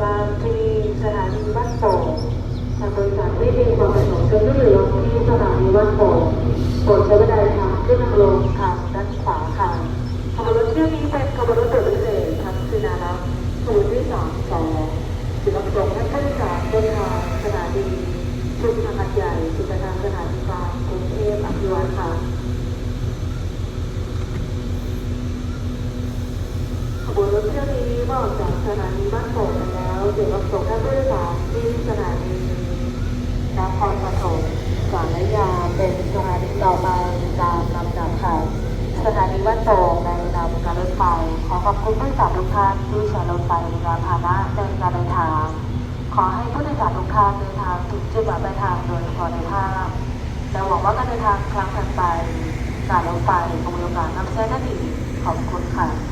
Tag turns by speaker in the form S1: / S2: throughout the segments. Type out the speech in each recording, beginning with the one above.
S1: โปรดทรานีสถานีบ้านโป่งทางบริษัทไม่มีความประสงค์จะขึ้นหรือลงที่สถานีบ้านโป่งโปรดใช้บันไดทางขึ้นลงทางด้านขวาค่ะขบวนรถเที่ยวนี้เป็นขบวนรถด่วนพิเศษทั้งคืนนารักขบวนที่สามสองจุดประสงค์และผู้โดยสารเดินทางสถานีชุมทางหัดใหญ่จุดประทางสถานีกลางกรุงเทพอภิวัตค่ะขบวนรถเที่ยวนี้อออกจากสถานีบ้านโป่ง ไปแล้วจุดประสงค์และผู้โดยสารที่สถานีนครปฐมสารยาเป็นสถานีต่อไปตามลำดับค่ะ สถานีบ้านโป่งในนามการรถไฟขอขอบคุณผู้โดยสารทุกท่านที่ใช้รถไฟในการพาหนะในการเดินทาง ขอให้ผู้โดยสารทุกท่านเดินทางถึงจุดหมายปลายทางโดยพาะในภาพและหวังว่าการเดินทางครั้งถัดไปการรถไฟคงมีโอกาสนำใช้ได้ดีขอบคุณค่ะ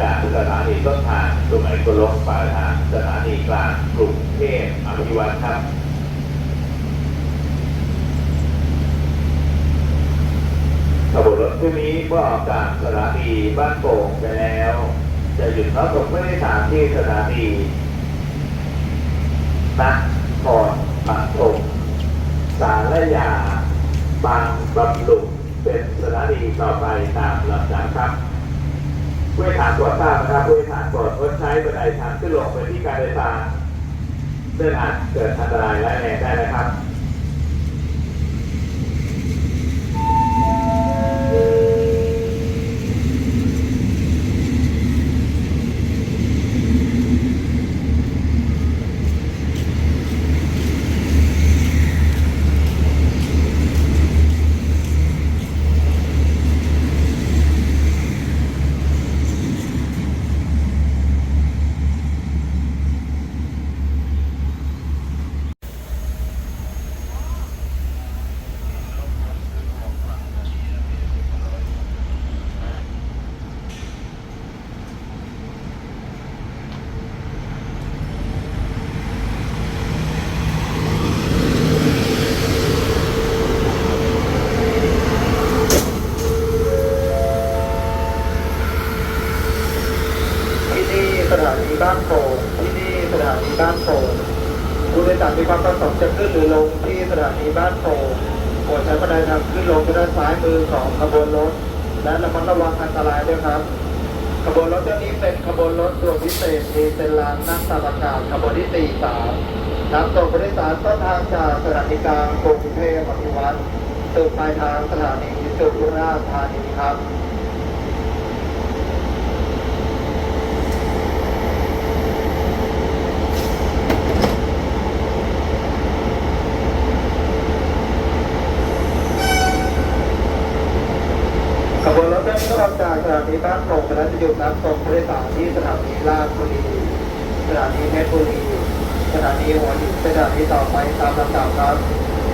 S2: จากสถานีต้นทางตรงไหนก็ลงปลายทางสถานีกลางกรุงเทพอภิวัตครับขบวนรถที่นี้เมื่อออกจากสถานีบ้านโป่งไปแล้ว จะหยุดรับส่งผู้โดยสารที่สถานีนครปฐมสารยา บางบำรุงเป็นสถานีต่อไปตามลำดับครับ ผู้โดยสารตรวจทราบนะครับผู้โดยสารโปรดงดใช้บันไดทางขึ้นลงไปที่การโดยสารซึ่งอาจเกิดอันตรายร้ายแรงได้นะครับ
S3: ที่นี่ สถานีบ้านโป่งที่นี่สถานีบ้านโป่งผู้โดยสารมีความประสงค์จะขึ้นหรือลงที่สถานีบ้านโป่งโปรดใช้บันไดทางขึ้นลงด้านซ้ายมือของขบวนรถ และระมัดระวังอันตรายด้วยครับ ขบวนรถเที่ยวนี้เป็นขบวนรถด่วนพิเศษดีเซลลางนั่งตามอากาศขบวนที่ 43นำส่งผู้โดยสารต้นทางจากสถานีกลางกรุงเทพอภิวัตรสู่ปลายทางสถานีสุราษฎร์ธานีครับ ขบว นี้ก็ออกจากสถานีบ้านโป่งไปแล้วจะหยุดรับส่งผู้โดยสารที่สถานีลาดบุรีสถานีเพชรบุรีสถานีหัวหินสถานีต่อไปตามลำดับครับ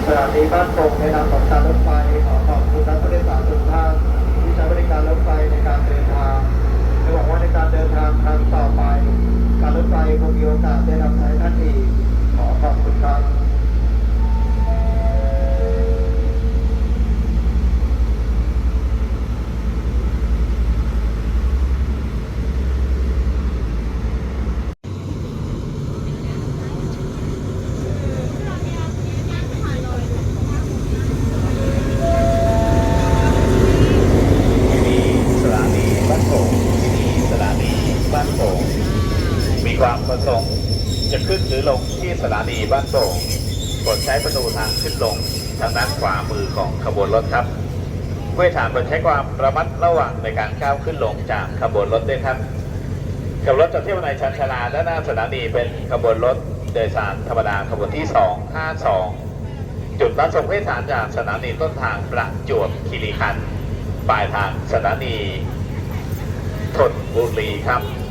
S3: สถานีบ้านโป่งในนามของการรถไฟขอขอบคุณนักผู้โดยสารทุกท่านที่ใช้บริการรถไฟในการเดินทางและหวังว่าในการเดินทางครั้งต่อไป การรถไฟคงมีโอกาสได้รับใช้ท่านอีกขอขอบคุณครับ
S2: ที่นี่สถานีบ้านโป่งที่นี่สถานีบ้านโป่งมีความ ประสงค์ จะขึ้นหรือลงที่สถานีบ้านโป่งกดใช้ประตูทางขึ้นลงทางด้านขวามือของขบวนรถครับผู้โดยสารควรใช้ความระมัดระวังในการก้าวขึ้นลงจากขบวนรถด้วยครับขบวนรถจากเที่ยวในชันชลาด้านหน้าสถานีเป็นขบวนรถโดยสารธรรมดาขบวนที่ 252 จุดรับส่งผู้โดยสารจากสถานีต้นทางประจวบคีรีขันธ์ปลายทางสถานีธนบุรีครับ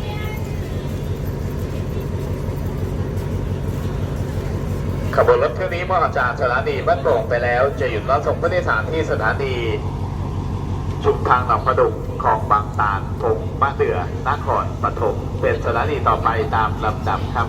S2: ขบวนรถเที่ยวนี้เมื่อออกจากสถานีบ้านโป่งไปแล้ว จะหยุดรับส่งผู้โดยสารที่สถานี ชุมทางหนองประดุกของบางตาลพงมะเดื่อนครปฐมเป็นสถานีต่อไปตามลำดับครับ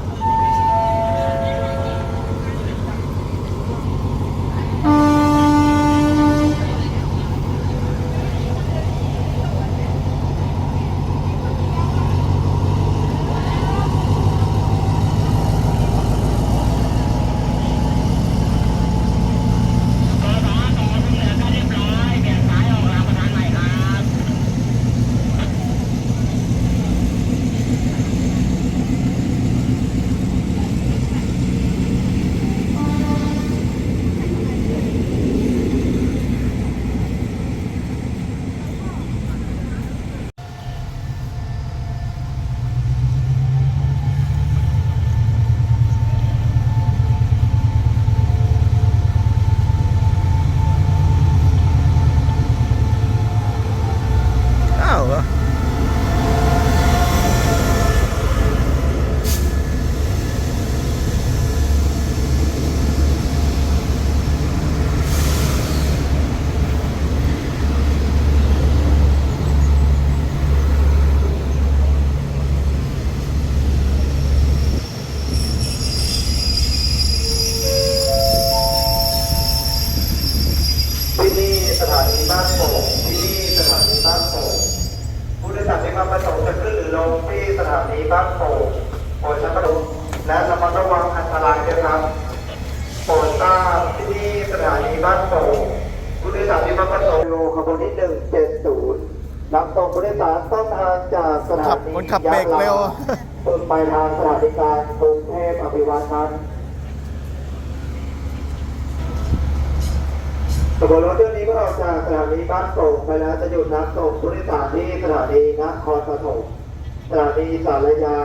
S4: อ้าวเหรอ
S3: ที่นี่สถานีบ้านโป่งที่นี่สถานีบ้านโป่งผู้โดยสารมีความประสงค์จะขึ้นหรือลงที่ สถานีบ้านโป่งโปรดใช้ประตูและระมัดระวังอันตรายด้วยครับโปรดทราบที่นี่สถานีบ้านโป่งผู้โดยสารมีความประสงค์โลขบวนที่หนึ่งเจ็ดศูนย์รับส่งผู้โดยสารต้นทางจากสถานี
S4: คนขับเบรกเร็ว
S3: ต้นไปทางสถานีกลางกรุงเทพอภิวัตครับขบวนรถเที่ยวนี้ก็ออกจากสถานีบ้านโป่งไปแล้วจะหยุดรับส่งผู้โดยสารที่สถานีนครปฐมส ถานีสารยา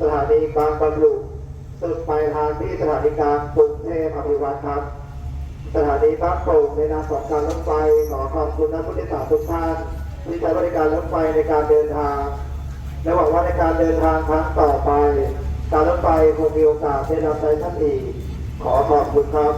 S3: สถานีบางบำรุสุดปลายทางที่สถานีกลางกรุงเทพอภิวัตครับ สถานีบ้านโป่งในนามของการรถไฟขอขอบคุณนักผู้โดยสารทุกท่านที่ใช้บริการรถไฟในการเดินทาง และหวังว่าในการเดินทางครั้งต่อไป การรถไฟคงมีโอกาสได้รับใช้ท่านอีกขอขอบคุณครับ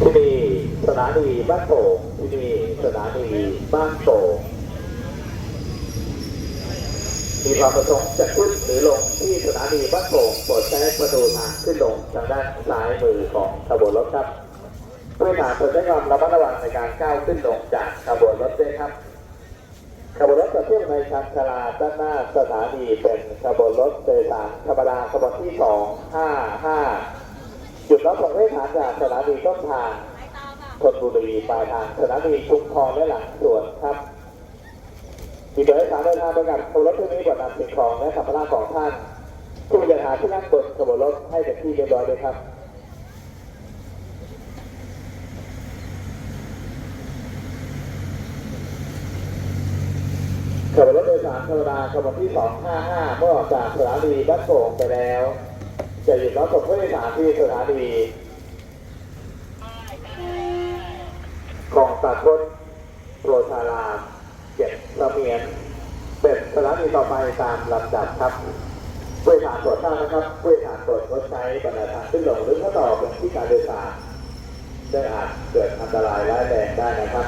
S2: ที่นี่สถานีบ้านโป่งที่นี่สถานีบ้านโป่ง มีความประสงค์จะขึ้นหรือลงที่สถานีบ้านโป่งโปรดใช้ประตูทางขึ้นลงทางด้านซ้ายมือของขบวนรถครับผู้โดยสารควรใช้ความระมัดระวังในการก้าวขึ้นลงจากขบวนรถด้วยครับขบวนรถจะเที่ยวในชานชลาด้านหน้าสถานีเป็นขบวนรถโดยสารธรรมดาขบวนที่255จุดรับส่งผู้โดยสารจากสถานีต้นทางธนบุรีปลายทางสถานีชุมพรและหลังสวนครับ มีโดยสารเดินทางไปกับขบวนรถที่นี้บนนำสิ่งของและสัมภาระของท่านผู้บริหาที่นั่งบนขบวนรถให้เป็นที่เรียบร้อยด้วยครับขบวนรถโดยสารธรรมดาขบวนที่ 255 เมื่อออกจากสถานีบ้านโป่งไปแล้ว จะหยุดรับส่งผู้โดยสารที่สถานีของตัดรถโปรชาราม เจ็ดเสมียนเป็นสถานีต่อไปตามลำดับครับผู้โดยสารโปรดทราบนะครับผู้โดยสารวจรดงดใช้บรรดาทางขึ้นลงหรือข้อต่อบนที่การโดยสารได้อาจเกิดอันตรายร้ายแรงได้นะครับ